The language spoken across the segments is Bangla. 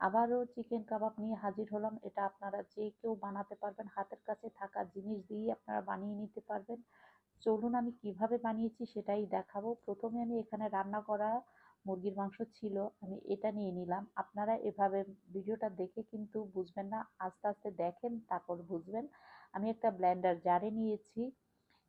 আবারও চিকেন কাবাব নিয়ে হাজির হলাম। এটা আপনারা যে কেউ বানাতে পারবেন, হাতের কাছে থাকা জিনিস দিয়েই আপনারা বানিয়ে নিতে পারবেন। চলুন আমি কীভাবে বানিয়েছি সেটাই দেখাবো। প্রথমে আমি এখানে রান্না করা মুরগির মাংস ছিল, আমি এটা নিয়ে নিলাম। আপনারা এভাবে ভিডিওটা দেখে কিন্তু বুঝবেন না। আস্তে আস্তে দেখেন, তারপর বুঝবেন। আমি একটা ব্লেন্ডার জারে নিয়েছি।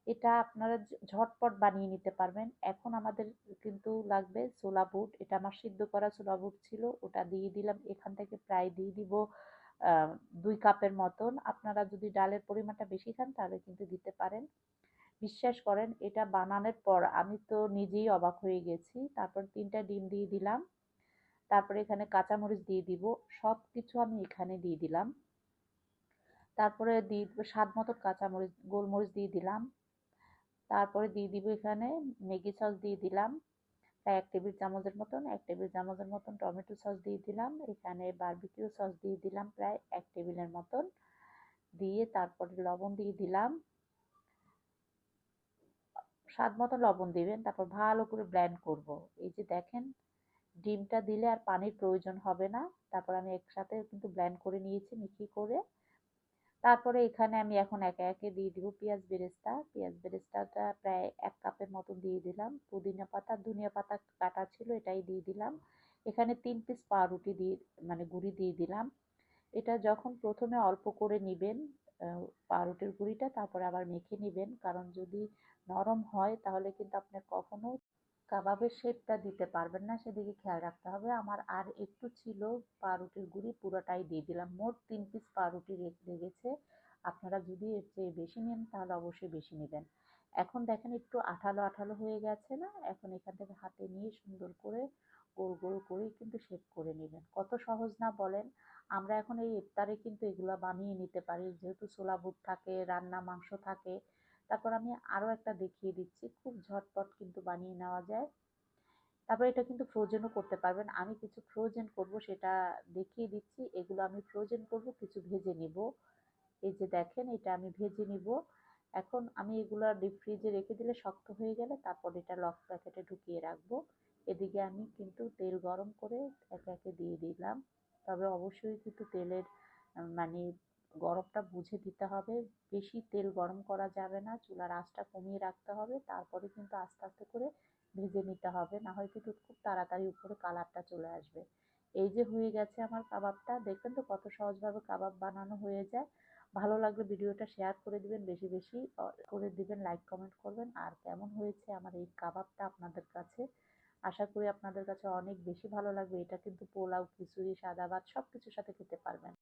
এটা আপনারা ঝটপট বানিয়ে নিতে পারবেন। এখন আমাদের কিন্তু লাগবে ছোলা বুট। এটা আমার সিদ্ধ করা ছোলা বুট ছিল, ওটা দিয়ে দিলাম। এখান থেকে প্রায় দিয়ে দিব দুই কাপের মতন। আপনারা যদি ডালের পরিমাণটা বেশি খান, তাহলে কিন্তু দিতে পারেন। বিশ্বাস করেন, এটা বানানোর পর আমি তো নিজেই অবাক হয়ে গেছি। তারপর তিনটা ডিম দিয়ে দিলাম। তারপরে এখানে কাঁচামরিচ দিয়ে দিব। সব কিছু আমি এখানে দিয়ে দিলাম। তারপরে দিয়ে স্বাদ মতো কাঁচামরিচ, গোলমরিচ দিয়ে দিলাম। তারপরে দিয়ে দিব এখানে ম্যাগি সস দিয়ে দিলাম। প্রায় এক টেবিল চামচের মতন, এক টেবিল চামচের মতন টমেটো সস দিয়ে দিলাম। এখানে বারবিকিউ সস দিয়ে দিলাম প্রায় এক টেবিলের মতন। দিয়ে তারপরে লবণ দিয়ে দিলাম। স্বাদ মতো লবণ দিবেন, তারপর ভালো করে ব্লেন্ড করব। এই যে দেখেন, ডিমটা দিলে আর পানির প্রয়োজন হবে না। তারপর আমি একসাথে কিন্তু ব্লেন্ড করে নিয়েছি মিক্সি করে। তারপরে এখানে আমি এখন একে একে দিয়ে দিব পেঁয়াজ বেরেস্তা। পেঁয়াজ বেরেস্তাটা প্রায় এক কাপের মতো দিয়ে দিলাম। পুদিনা পাতা, ধনিয়া পাতা কাটা ছিল এটাই দিয়ে দিলাম। এখানে তিন পিস পাউরুটি দিয়ে মানে গুঁড়ি দিয়ে দিলাম। এটা যখন প্রথমে অল্প করে নেবেন পাউরুটির গুঁড়িটা, তারপরে আবার মেখে নেবেন। কারণ যদি নরম হয়, তাহলে কিন্তু আপনার কখনো কাবাবের শেপটা দিতে পারবেন না, সেদিকে খেয়াল রাখতে হবে। আমার আর একটু ছিল পাউরুটির গুঁড়ি, পুরোটাই দিয়ে দিলাম। মোট তিন পিস পাউরুটি লেগেছে আপনারা যদি এর চেয়ে বেশি নেন, তাহলে অবশ্যই বেশি নেবেন। এখন দেখেন একটু আঠালো আঠালো হয়ে গেছে না? এখন এখান থেকে হাতে নিয়ে সুন্দর করে গোল গোল করে কিন্তু শেপ করে নেবেন। কত সহজ না বলেন। আমরা এখন এই ইফতারে কিন্তু এগুলো বানিয়ে নিতে পারি। যেহেতু ছোলা বুট থাকে, রান্না মাংস থাকে তারপর আমি আরও একটা দেখিয়ে দিচ্ছি। খুব ঝটপট কিন্তু বানিয়ে নেওয়া যায়। তারপর এটা কিন্তু ফ্রোজেনও করতে পারবেন। আমি কিছু ফ্রোজেন করব সেটা দেখিয়ে দিচ্ছি। এগুলো আমি ফ্রোজেন করব, কিছু ভেজে নিব। এই যে দেখেন, এটা আমি ভেজে নিব। এখন আমি এগুলো ডিপ ফ্রিজে রেখে দিলে শক্ত হয়ে গেলে তারপর এটা লক প্যাকেটে ঢুকিয়ে রাখব। এদিকে আমি কিন্তু তেল গরম করে একে একে দিয়ে দিলাম। তবে অবশ্যই কিন্তু তেলের মানে গরমটা বুঝে দিতে হবে। বেশি তেল গরম করা যাবে না, চুলার আঁচটা কমিয়ে রাখতে হবে, তারপরে কিন্তু আস্তে আস্তে করে ভেজে নিতে হবে। না হয় কিন্তু খুব তাড়াতাড়ি উপরে কালারটা চলে আসবে। এই যে হয়ে গেছে আমার কাবাবটা, দেখবেন তো কত সহজভাবে কাবাব বানানো হয়ে যায়। ভালো লাগলে ভিডিওটা শেয়ার করে দিবেন, বেশি বেশি করে দিবেন, লাইক, কমেন্ট করবেন। আর কেমন হয়েছে আমার এই কাবাবটা আপনাদের কাছে? আশা করি আপনাদের কাছে অনেক বেশি ভালো লাগবে। এটা কিন্তু পোলাও, খিচুড়ি, সাদা ভাত সব কিছুর সাথে খেতে পারবেন।